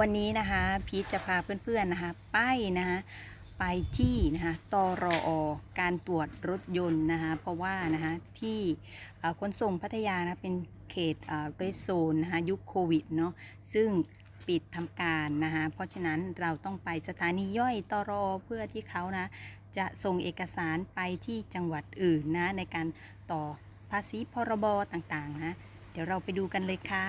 วันนี้นะคะพีชจะพาเพื่อนๆนะคะไปนะคะไปที่นะคะตรอการตรวจรถยนต์นะคะเพราะว่านะคะที่ขนส่งพัทยานะเป็นเขตเรสโซนนะคะยุคโควิดเนาะซึ่งปิดทำการนะคะเพราะฉะนั้นเราต้องไปสถานีย่อยตรอเพื่อที่เขานะจะส่งเอกสารไปที่จังหวัดอื่นนะในการต่อภาษีพรบต่างๆนะเดี๋ยวเราไปดูกันเลยค่ะ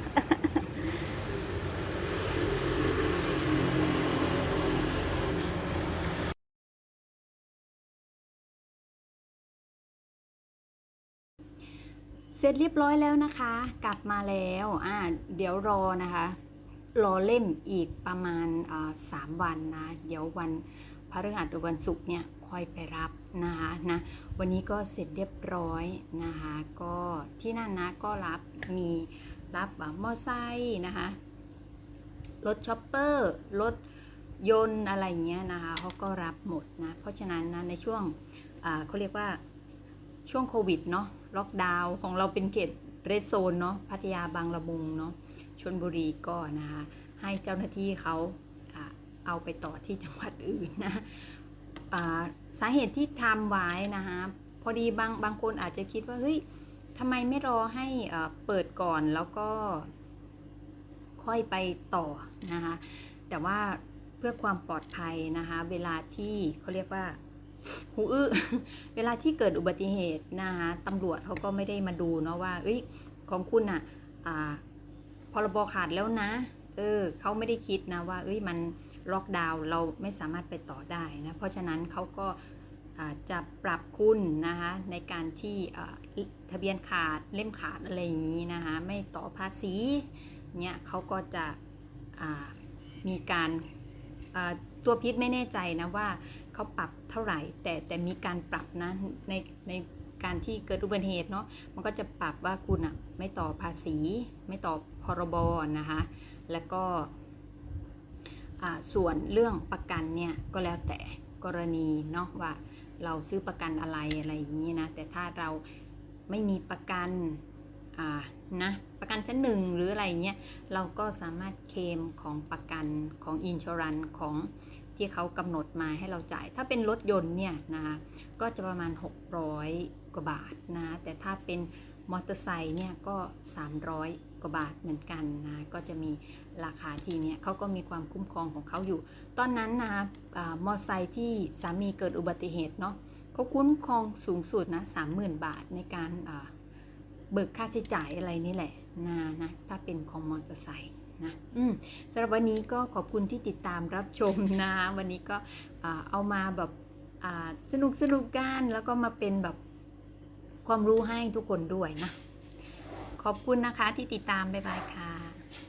เสร็จเรียบร้อยแล้วนะคะ กลับมาแล้วอ่าเดี๋ยวรอนะคะ รอเล่มอีกประมาณสามวันนะ เดี๋ยววันพฤหัสหรือวันศุกร์เนี่ยค่อยไปรับนะคะนะวันนี้ก็เสร็จเรียบร้อยนะคะก็ที่นั่นนะก็รับมีรับแบบมอไซค์นะคะรถช็อปเปอร์รถยนต์อะไรเงี้ยนะคะเขาก็รับหมดนะเพราะฉะนั้นนะในช่วงเขาเรียกว่าช่วงโควิดเนาะ ล็อกดาวน์ของเราเป็นเขตเรดโซนเนาะพัทยาบางละมุงเนาะชนบุรีก็นะคะให้เจ้าหน้าที่เขาเอาไปต่อที่จังหวัดอื่นนะอ่าสาเหตุที่ทำไว้นะคะพอดีบางบางคนอาจจะคิดว่าเฮ้ยทำไมไม่รอให้อ่าเปิดก่อนแล้วก็ค่อยไปต่อนะคะแต่ว่าเพื่อความปลอดภัยนะคะเวลาที่เขาเรียกว่า หูอื้อเวลาที่เกิดอุบัติเหตุนะคะตำรวจเขาก็ไม่ได้มาดูเนาะว่าเอ้ยของคุณอะอ่าพรบขาดแล้วนะเออเขาไม่ได้คิดนะว่า เอ้ยมันล็อกดาวน์เราไม่สามารถไปต่อได้นะเพราะฉะนั้นเขาก็จะปรับคุณนะคะในการที่ทะเบียนขาดเล่มขาดอะไรอย่างนี้นะคะไม่ต่อภาษีเนี่ยเขาก็จะมีการ ตัวพิษไม่แน่ใจนะว่าเขาปรับเท่าไหร่ แต่แต่มีการปรับนะในในการที่เกิดอุบัติเหตุเนาะมันก็จะปรับว่าคุณอะไม่ต่อภาษี ไม่ต่อพรบนะคะแล้วก็อ่าส่วนเรื่องประกันเนี่ยก็แล้วแต่กรณีเนาะว่าเราซื้อประกันอะไรอะไรอย่างนี้นะแต่ถ้าเราไม่มีประกัน นะประกันชั้นหนึ่งหรืออะไรเงี้ยเราก็สามารถเคลมของประกันของอินช r รันของที่เขากำหนดมาให้เราจ่าย ถ้าเป็นรถยนต์เนี่ยนะคะก็จะประมาณ 600 กว่าบาทนะแต่ถ้าเป็นมอเตอร์ไซค์เนี่ยก็ 300 กว่าบาทเหมือนกันนะก็จะมีราคาที่เนี่ยเขาก็มีความคุ้มครองของเขาอยู่ ตอนนั้นนะคะมอเตอร์ไซค์ที่สามีเกิดอุบัติเหตุเนาะเขาคุ้มครองสูงสุดนะ30,000 บาทในการ เบิกค่าใช้จ่ายอะไรนี่แหละนะนะถ้าเป็นของมอเตอร์ไซค์นะอืมสำหรับวันนี้ก็ขอบคุณที่ติดตามรับชมนะ วันนี้ก็เอามาแบบสนุกสนุกกันแล้วก็มาเป็นแบบความรู้ให้ทุกคนด้วยนะ ขอบคุณนะคะที่ติดตาม บ๊ายบายค่ะ